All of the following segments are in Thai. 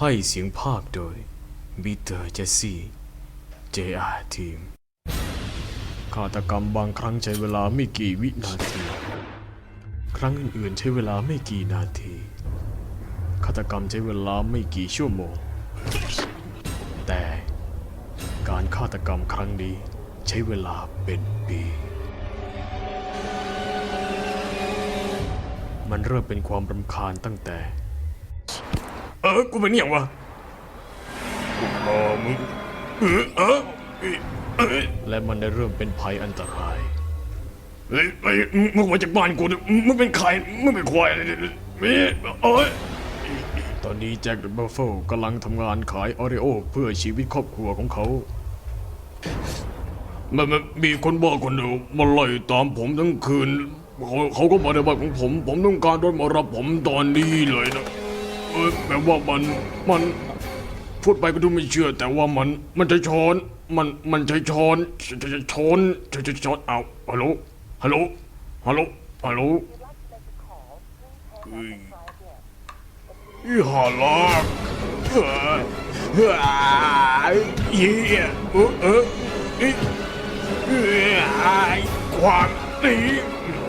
ให้เสียงภาคโดยบีเตอร์เจสซี่ JR ทีมฆาตกรรมบางครั้งใช้เวลาไม่กี่วินาที ครั้งอื่นๆใช้เวลาไม่กี่นาที ฆาตกรรมใช้เวลาไม่กี่ชั่วโมง แต่การฆาตกรรมครั้งนี้ใช้เวลาเป็นปี มันเริ่มเป็นความรำคาญตั้งแต่ ออกูเป็นอหย่างวะกูรอมึงเออเออเออและมันได้เริ่มเป็นภัยอันตรายเฮ้ยไอ้ยมึงมาจากบ้านกูเนี่ยมึงเป็นใครมึงเป็นควายอะไรเนี่ยเฮ้ยเอ้ยตอนนี้แจ็คเดอะบัฟเฟิลกำลังทำงานขายออริโอเพื่อชีวิตครอบครัวของเขามันมันมีคนบ้าคนหนึ่งมาไล่ตามผมทั้งคืน เขาเขาก็มาในบ้านของผม ผมต้องการรถมารับผมตอนนี้เลยนะ เออแบบว่ามันมันพูดไปก็ดูไม่เชื่อ แต่ว่ามันมันจะช้อนมันมันใช้ช้อนจะจะช้อนจะจะช้อนเอาฮัลโหลฮัลโหลฮัลโหลฮัลโหลเฮ้ยอีห่าลากเฮ้ยเฮ้ยเหี้ยเออเออเอ้ยเอ้ยความดี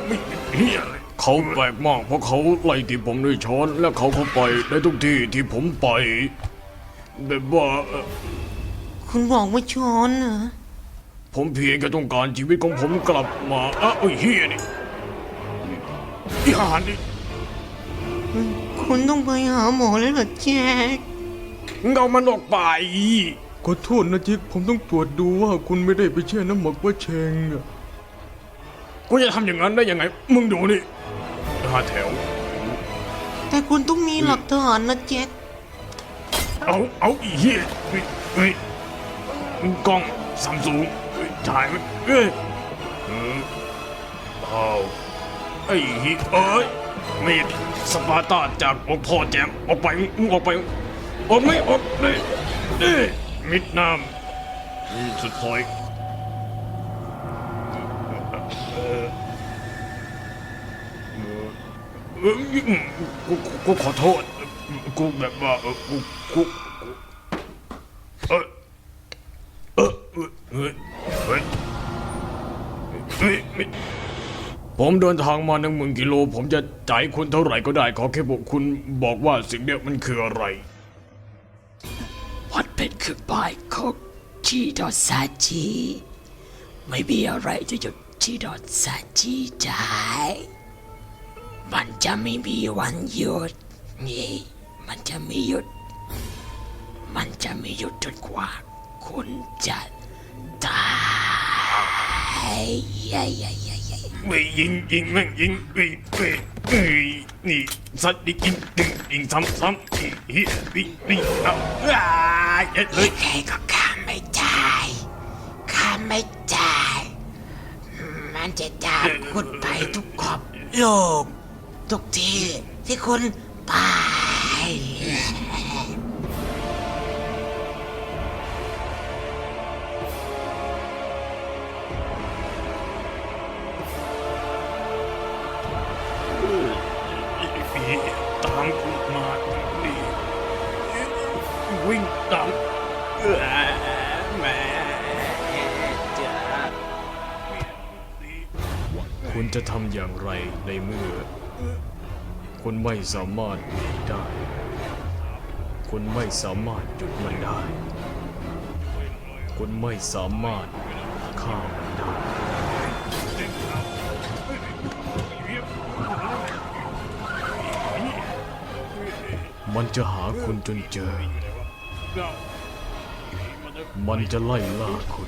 ไม่เฮีย เลยเขาแปลกมากเพราะเขาไล่ที่ผมด้วยช้อน และเขาเข้าไปในทุกที่ที่ผมไปแบบว่าเอ่อคุณบอกว่าช้อนเหรอ ผมเพียงแค่ต้องการชีวิตของผมกลับมาอ้าวไอ้เฮียนี่อีหานนี่คุณต้องไปหาหมอแล้วเหรอแจ็คมึงเอามันออกไป ขอโทษนะจิ๊กผมต้องตรวจดูว่าคุณไม่ได้ไปแช่น้ำหมักว่าเชงอะ กูจะทำอย่างนั้นได้ยังไง มึงดูนี่ห้าแถว แต่คุณต้องมีหลักฐานนะแจ็ค เอาเอาอีเหี้ยเฮ้ยเฮ้ยกล้องซัมซุงถ่ายมันเอ้ยเออเอาไอ้เหี้ยเอ้ยมีดสปาร์ตาจากองค์พ่อแจมออกไปมึงออกไปออกไม่ออกเลยเอ้ยมิดน้ำอืมสุดท้าย กูกูขอโทษ กูแบบว่ากูกูกูเออเออเฮ้ยเฮ้ยผมเดินทางมาหนึ่งหมื่นกิโล ผมจะจ่ายคุณเท่าไหร่ก็ได้ ขอแค่บอกคุณบอกว่าสิ่งเนี้ยมันคืออะไรมันเป็นเครื่องหมายของชีดอซาจิไม่มีอะไรจะหยุดชีดอซาจิได้ มันจะไม่มีวันหยุด นี่ มันจะไม่หยุด มันจะไม่หยุดจนกว่า คุณจะตายยายยายยายยายไม่ยิงยิงแม่งยิงเอ้ยเอ้ยเอ้ยนี่สัตว์ดิยิงดึงยิงซ้ำซ้ำอีเฮียนี่นี่เอาอ้ายเอ้ยเฮ้ยใครก็ข้ามไม่ได้ข้ามไม่ได้มันจะตามคุณไปทุกขอบโลก ทุกทีที่คุณไปนี่ตามกูมานี่วิ่งตามเอ้อแม่จ๋าคุณจะทำอย่างไรในเมื่อ คุณไม่สามารถหนีได้ คุณไม่สามารถหยุดมันได้ คุณไม่สามารถฆ่ามันได้ มันจะหาคุณจนเจอ มันจะไล่ล่าคุณ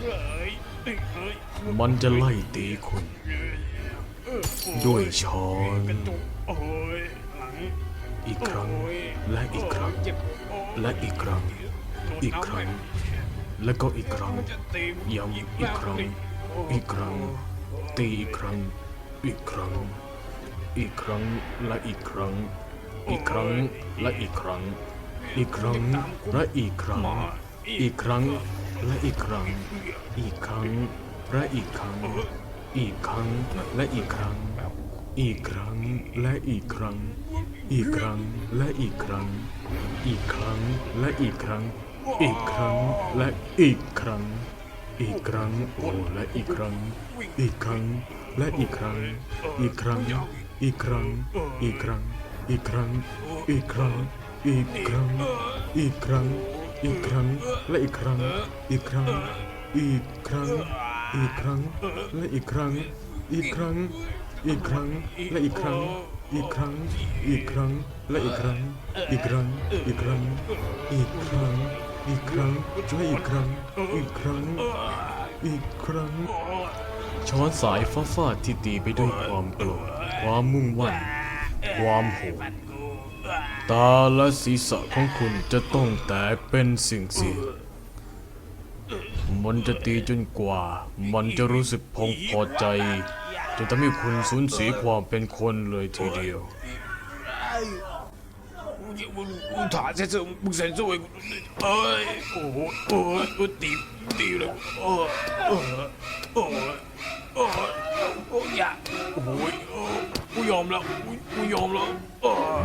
มันจะไล่ตีคุณ ด้วยช้อนอีกครั้งและอีกครั้งและอีกครั้ง อีกครั้ง และก็อีกครั้งย้ำอีกครั้ง อีกครั้ง ตีอีกครั้ง อีกครั้ง อีกครั้งและอีกครั้ง อีกครั้งและอีกครั้ง อีกครั้งและอีกครั้ง อีกครั้งและอีกครั้ง อีกครั้งและอีกครั้ง อีกครั้งและอีกครั้ง อีกครั้งและอีกครั้ง อีกครั้งและอีกครั้ง อีกครั้งและอีกครั้ง อีกครั้งและอีกครั้ง อีกครั้งโอ้และอีกครั้ง อีกครั้งและอีกครั้ง อีกครั้ง อีกครั้ง อีกครั้ง อีกครั้ง อีกครั้ง อีกครั้ง อีกครั้ง อีกครั้งและอีกครั้ง อีกครั้ง อีกครั้ง อีกครั้งและอีกครั้ง อีกครั้ง อีกครั้งและอีกครั้ง อีกครั้ง อีกครั้งและอีกครั้ง อีกครั้ง อีกครั้ง อีกครั้ง อีกครั้งและอีกครั้ง อีกครั้ง อีกครั้ง ช้อนสายฟ้าฟาดที่ตีไปด้วยความโกรธความมุ่งมั่นความโหดตาและศีรษะของคุณจะต้องแตกเป็นสิ่งเสีย มันจะตีจนกว่า มันจะรู้สึกพองพอใจจนทำให้คุณสูญเสียความเป็นคนเลยทีเดียว我打在这不承受哎，哎，我我我顶顶了，哦哦哦哦哦呀，我我我ยอมแล้ว我ยอมแล้วเออ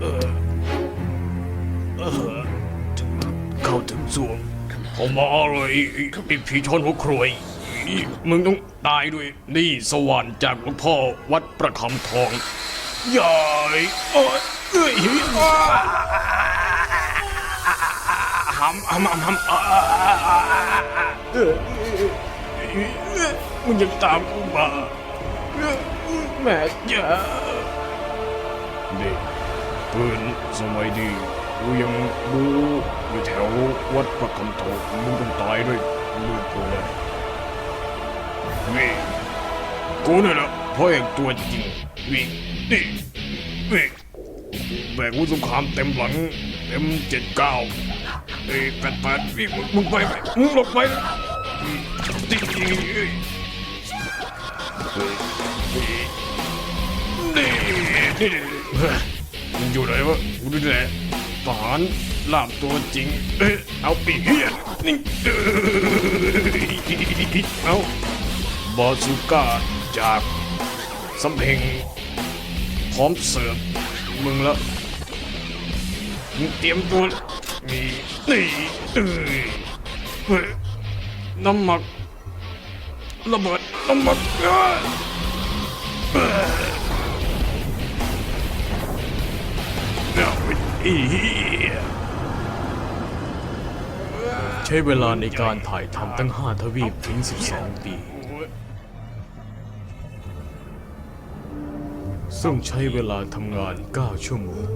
เออเออเข้าถึงสวง เขามาเลยไอ้ไอ้ผีชนหัวครวย มึงต้องตายด้วยนี่สวรรค์จากหลวงพ่อวัดประคำทองใหญ่โอ้ยเอ้ยอ้าหำหำหำหำอ่าเออมึงยังตามกูมาแม่จ๋าเด็กปืนสมัยดี กูยังดูอยู่แถววัดประคำทองมึงต้องตายด้วยมือกูเลยนี่กูนี่ยนะพ่อเอกตัวจริงวิ่งนี่วิ่งแบกวุฒิสงครามเต็มหลังเต็มเจ็ดเก้าเอ้ยแปดแปดวิ่งมึงไปไปมึงหลบไปนี่นี่นี่นี่มึงอยู่ไหนวะกูดูแลท หารลาบตัวจริง เอ้เอาปีเฮียนี่เอ้ยเอาบอซูก้าจากสำเพ็งพร้อมเสิร์ฟมึงละมึงเตรียมตัวนี่นี่เอ้ยเฮ้ยน้ำหมักระเบิดน้ำหมักเอ้ย อีเหี้ยใช้เวลาในการถ่ายทำตั้ง5ทวีปถึง 12 ปี ซึ่งใช้เวลาทำงาน 9 ชั่วโมง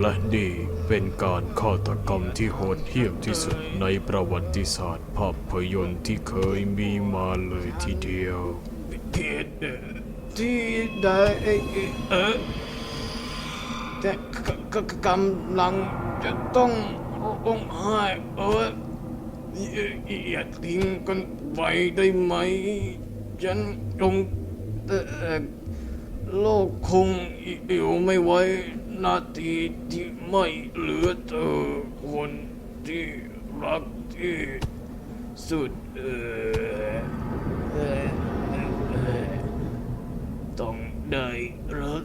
และนี่เป็นการฆาตกรรมที่โหดเหี้ยมที่สุดในประวัติศาสตร์ภาพยนตร์ที่เคยมีมาเลยทีเดียวผิด ที่ได้เออแต่กกกกำลังจะต้ององไห้เอออย่าทิ้งกันไปได้ไหม ฉันคงโลกคงอยู่ไม่ไหวนาทีที่ไม่เหลือเธอคนที่รักที่สุดเออ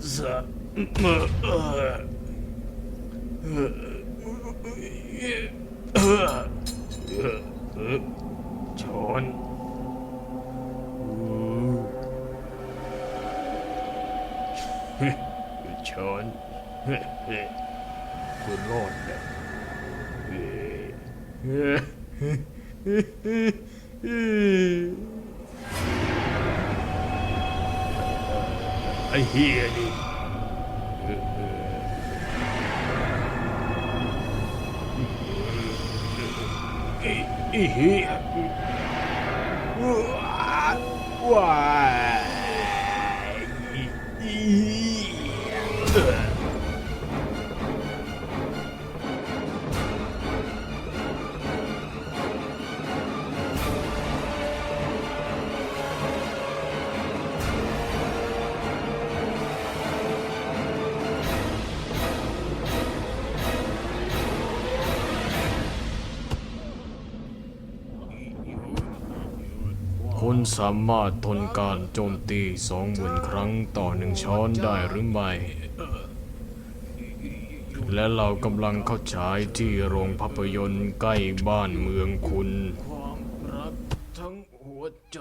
за... John. ชนคุณรอดนะไอ้เฮียนี่ Why? สามารถทนการโจมตีสองหมื่นครั้งต่อหนึ่งช้อนได้หรือไม่ และเรากำลังเข้าฉายที่โรงภาพยนตร์ใกล้บ้านเมืองคุณ ความรักทั้งหัวใจ